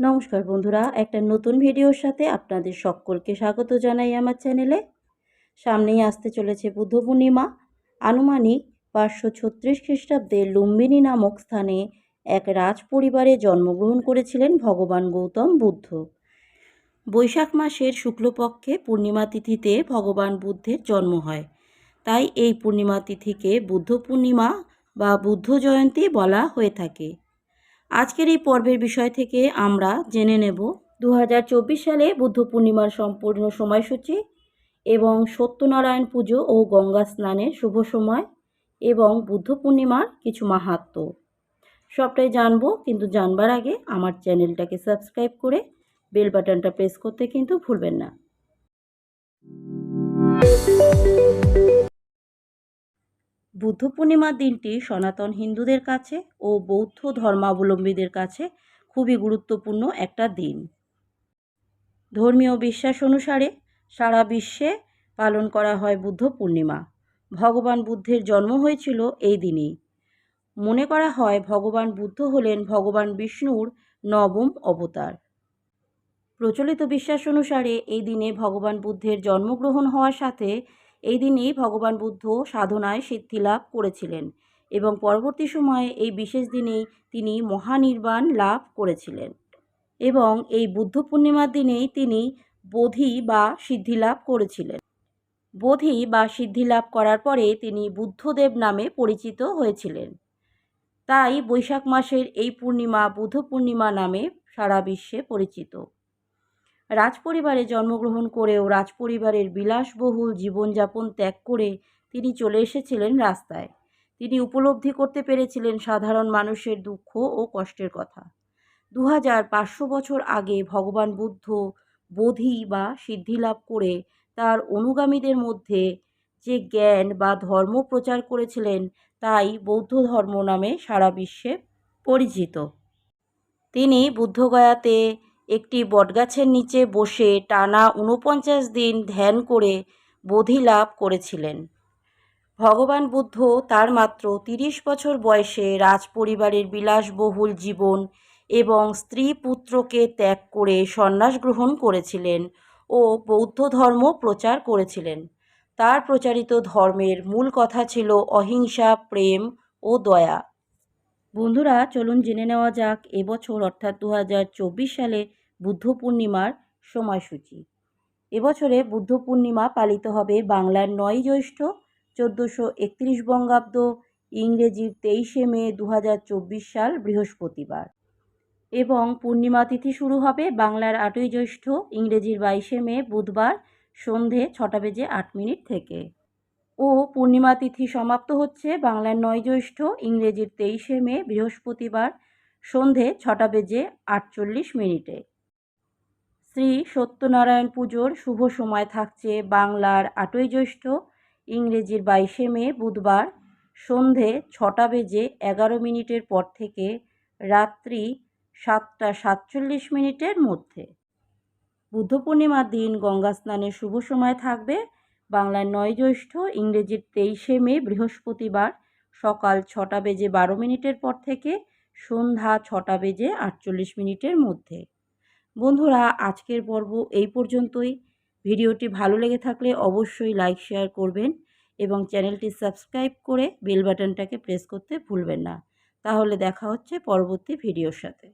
নমস্কার বন্ধুরা, একটা নতুন ভিডিওর সাথে আপনাদের সকলকে স্বাগত জানাই আমার চ্যানেলে। সামনেই আসতে চলেছে বুদ্ধ পূর্ণিমা। আনুমানিক পাঁচশো ছত্রিশ খ্রিস্টাব্দে লুম্বিনী নামক স্থানে এক রাজ পরিবারে জন্মগ্রহণ করেছিলেন ভগবান গৌতম বুদ্ধ। বৈশাখ মাসের শুক্লপক্ষে পূর্ণিমা তিথিতে ভগবান বুদ্ধের জন্ম হয়। তাই এই পূর্ণিমা তিথিকে বুদ্ধ পূর্ণিমা বা বুদ্ধ জয়ন্তী বলা হয়ে থাকে। আজকের এই পর্বের বিষয় থেকে আমরা জেনে নেব দু হাজার চব্বিশ সালে বুদ্ধ পূর্ণিমার সম্পূর্ণ সময়সূচি এবং সত্যনারায়ণ পুজো ও গঙ্গা স্নানের শুভ সময় এবং বুদ্ধ পূর্ণিমার কিছু মাহাত্ম। সবটাই জানব, কিন্তু জানবার আগে আমার চ্যানেলটাকে সাবস্ক্রাইব করে বেল বাটনটা প্রেস করতে কিন্তু ভুলবেন না। বুদ্ধ পূর্ণিমার দিনটি সনাতন হিন্দুদের কাছে ও বৌদ্ধ ধর্মাবলম্বীদের কাছে খুবই গুরুত্বপূর্ণ একটা দিন। ধর্মীয় বিশ্বাস অনুসারে সারা বিশ্বে পালন করা হয় বুদ্ধ পূর্ণিমা। ভগবান বুদ্ধের জন্ম হয়েছিল এই দিনেই। মনে করা হয় ভগবান বুদ্ধ হলেন ভগবান বিষ্ণুর নবম অবতার। প্রচলিত বিশ্বাস অনুসারে এই দিনে ভগবান বুদ্ধের জন্মগ্রহণ হওয়ার সাথে এই দিনেই ভগবান বুদ্ধ সাধনায় সিদ্ধিলাভ করেছিলেন এবং পরবর্তী সময়ে এই বিশেষ দিনেই তিনি মহানির্বাণ লাভ করেছিলেন এবং এই বুদ্ধ পূর্ণিমার দিনেই তিনি বোধি বা সিদ্ধিলাভ করেছিলেন। বোধি বা সিদ্ধিলাভ করার পরে তিনি বুদ্ধদেব নামে পরিচিত হয়েছিলেন। তাই বৈশাখ মাসের এই পূর্ণিমা বুদ্ধ পূর্ণিমা নামে সারা বিশ্বে পরিচিত। রাজপরিবারে জন্মগ্রহণ করেও রাজপরিবারের বিলাসবহুল জীবনযাপন ত্যাগ করে তিনি চলে এসেছিলেন রাস্তায়। তিনি উপলব্ধি করতে পেরেছিলেন সাধারণ মানুষের দুঃখ ও কষ্টের কথা। দু হাজার পাঁচশো বছর আগে ভগবান বুদ্ধ বোধি বা সিদ্ধি লাভ করে তার অনুগামীদের মধ্যে যে জ্ঞান বা ধর্ম প্রচার করেছিলেন, তাই বৌদ্ধ ধর্ম নামে সারা বিশ্বে পরিচিত। তিনি বুদ্ধগয়াতে একটি বটগাছের নিচে বসে টানা ঊনপঞ্চাশ দিন ধ্যান করে বোধি লাভ করেছিলেন। ভগবান বুদ্ধ তার মাত্র তিরিশ বছর বয়সে রাজপরিবারের বিলাসবহুল জীবন এবং স্ত্রী পুত্রকে ত্যাগ করে সন্ন্যাস গ্রহণ করেছিলেন ও বৌদ্ধ ধর্ম প্রচার করেছিলেন। তার প্রচারিত ধর্মের মূল কথা ছিল অহিংসা, প্রেম ও দয়া। বন্ধুরা, চলুন জেনে নেওয়া যাক এবছর অর্থাৎ দু হাজার চব্বিশ সালে বুদ্ধ পূর্ণিমার সময়সূচি। এবছরে বুদ্ধ পূর্ণিমা পালিত হবে বাংলার নয় জ্যৈষ্ঠ, চোদ্দোশো একত্রিশ বঙ্গাব্দ ইংরেজির তেইশে মে দু হাজার চব্বিশ সাল বৃহস্পতিবার। এবং পূর্ণিমা তিথি শুরু হবে বাংলার আটই জ্যৈষ্ঠ, ইংরেজির বাইশে মে বুধবার সন্ধে ছটা বেজে আট মিনিট থেকে। ও পূর্ণিমা তিথি সমাপ্ত হচ্ছে বাংলার নয় জ্যৈষ্ঠ, ইংরেজির তেইশে মে বৃহস্পতিবার সন্ধে ছটা বেজে আটচল্লিশ মিনিটে। শ্রী সত্যনারায়ণ পুজোর শুভ সময় থাকছে বাংলার আটই জ্যৈষ্ঠ, ইংরেজির বাইশে মে, বুধবার সন্ধে ছটা বেজে এগারো মিনিটের পর থেকে রাত্রি সাতটা সাতচল্লিশ মিনিটের মধ্যে। বুদ্ধ পূর্ণিমার দিন গঙ্গা স্নানের শুভ সময় থাকবে। বাংলার নয় জ্যৈষ্ঠ, ইংরেজির তেইশে মে, বৃহস্পতিবার সকাল ছটা বেজে বারো মিনিটের পর থেকে সন্ধ্যা ছটা বেজে আটচল্লিশ মিনিটের মধ্যে। বন্ধুরা, আজকের পর্ব এই পর্যন্তই। ভিডিওটি ভালো লেগে থাকলে অবশ্যই লাইক শেয়ার করবেন এবং চ্যানেলটি সাবস্ক্রাইব করে বেল বাটনটাকে প্রেস করতে ভুলবেন না। তাহলে দেখা হচ্ছে পরবর্তী ভিডিওর সাথে।